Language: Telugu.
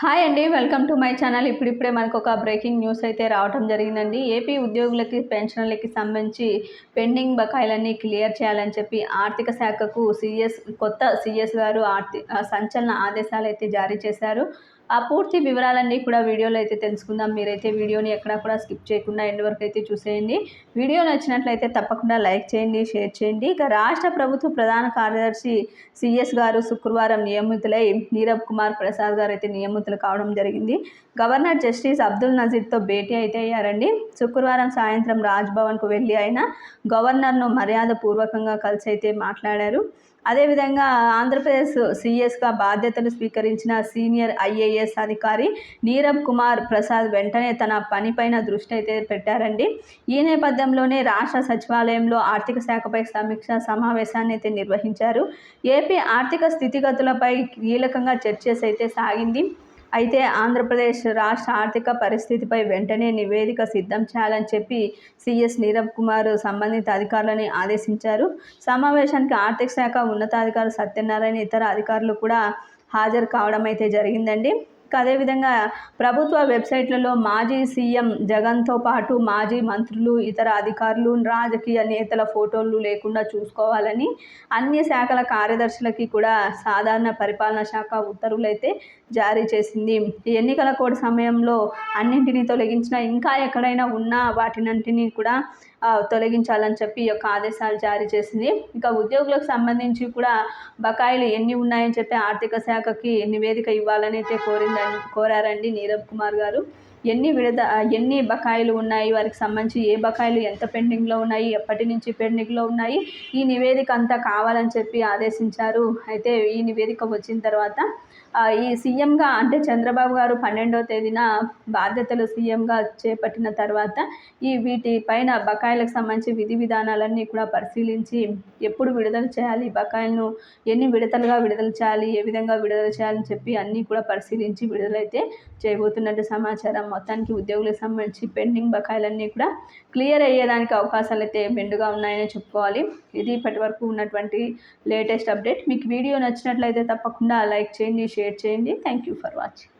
హాయ్ అండి వెల్కమ్ టు మై ఛానల్. ఇప్పుడిప్పుడే మనకు ఒక బ్రేకింగ్ న్యూస్ అయితే రావడం జరిగిందండి. ఏపీ ఉద్యోగులకి పెన్షన్లకి సంబంధించి పెండింగ్ బకాయిలన్నీ క్లియర్ చేయాలని చెప్పి ఆర్థిక శాఖకు సిఎస్ కొత్త సిఎస్ గారు ఆర్థిక సంచలన ఆదేశాలు అయితే జారీ చేశారు. ఆ పూర్తి వివరాలన్నీ కూడా వీడియోలో అయితే తెలుసుకుందాం. మీరైతే వీడియోని ఎక్కడా కూడా స్కిప్ చేయకుండా ఎండ్ వరకు అయితే చూసేయండి. వీడియో నచ్చినట్లయితే తప్పకుండా లైక్ చేయండి షేర్ చేయండి. ఇక రాష్ట్ర ప్రభుత్వ ప్రధాన కార్యదర్శి సిఎస్ గారు శుక్రవారం నియమితులై నీరబ్ కుమార్ ప్రసాద్ గారు అయితే నియమితులు కావడం జరిగింది. గవర్నర్ జస్టిస్ అబ్దుల్ నజీర్తో భేటీ అయితే అయ్యారండి. శుక్రవారం సాయంత్రం రాజ్భవన్కు వెళ్ళి ఆయన గవర్నర్ను మర్యాదపూర్వకంగా కలిసి అయితే మాట్లాడారు. అదేవిధంగా ఆంధ్రప్రదేశ్ సీఎస్గా బాధ్యతలు స్వీకరించిన సీనియర్ ఐఏఎస్ అధికారి నీరబ్ కుమార్ ప్రసాద్ వెంటనే తన పనిపైన దృష్టి అయితే పెట్టారండి. ఈ నేపథ్యంలోనే రాష్ట్ర సచివాలయంలో ఆర్థిక శాఖపై సమీక్ష సమావేశాన్ని అయితే నిర్వహించారు. ఏపీ ఆర్థిక స్థితిగతులపై కీలకంగా చర్చస్ అయితే సాగింది. అయితే ఆంధ్రప్రదేశ్ రాష్ట్ర ఆర్థిక పరిస్థితిపై వెంటనే నివేదిక సిద్ధం చేయాలని చెప్పి సిఎస్ నీరబ్ కుమార్ సంబంధిత అధికారులని ఆదేశించారు. సమావేశానికి ఆర్థిక శాఖ ఉన్నతాధికారులు సత్యనారాయణ ఇతర అధికారులు కూడా హాజరు కావడం అయితే జరిగిందండి. అదేవిధంగా ప్రభుత్వ వెబ్సైట్లలో మాజీ సీఎం జగన్తో పాటు మాజీ మంత్రులు ఇతర అధికారులు రాజకీయ నేతల ఫోటోలు లేకుండా చూసుకోవాలని అన్ని శాఖల కార్యదర్శులకి కూడా సాధారణ పరిపాలనా శాఖ ఉత్తర్వులైతే జారీ చేసింది. ఎన్నికల కోడ్ సమయంలో అన్నింటినీ తొలగించిన ఇంకా ఎక్కడైనా ఉన్నా వాటినంటినీ కూడా తొలగించాలని చెప్పి ఈ యొక్క ఆదేశాలు జారీ చేసింది. ఇంకా ఉద్యోగులకు సంబంధించి కూడా బకాయిలు ఎన్ని ఉన్నాయని చెప్పి ఆర్థిక శాఖకి నివేదిక ఇవ్వాలని అయితే కోరిందని కోరారండి నీరబ్ కుమార్ గారు. ఎన్ని విడత ఎన్ని బకాయిలు ఉన్నాయి వారికి సంబంధించి ఏ బకాయిలు ఎంత పెండింగ్లో ఉన్నాయి ఎప్పటి నుంచి పెండింగ్లో ఉన్నాయి ఈ నివేదిక అంతా కావాలని చెప్పి ఆదేశించారు. అయితే ఈ నివేదిక వచ్చిన తర్వాత ఈ సీఎంగా అంటే చంద్రబాబు గారు పన్నెండవ తేదీన బాధ్యతలు సీఎంగా చేపట్టిన తర్వాత ఈ వీటి పైన బకాయిలకు సంబంధించి విధి విధానాలన్నీ కూడా పరిశీలించి ఎప్పుడు విడుదల చేయాలి బకాయిలను ఎన్ని విడతలుగా విడుదల చేయాలి ఏ విధంగా విడుదల చేయాలని చెప్పి అన్నీ కూడా పరిశీలించి విడుదలైతే చేయబోతున్నట్టు సమాచారం. మొత్తానికి ఉద్యోగులకు సంబంధించి పెండింగ్ బకాయిలన్నీ కూడా క్లియర్ అయ్యేదానికి అవకాశాలు అయితే మెండుగా ఉన్నాయని చెప్పుకోవాలి. ఇది ఇప్పటి వరకు ఉన్నటువంటి లేటెస్ట్ అప్డేట్. మీకు వీడియో నచ్చినట్లయితే తప్పకుండా లైక్ చేయండి షేర్ చేయండి. Thank you for watching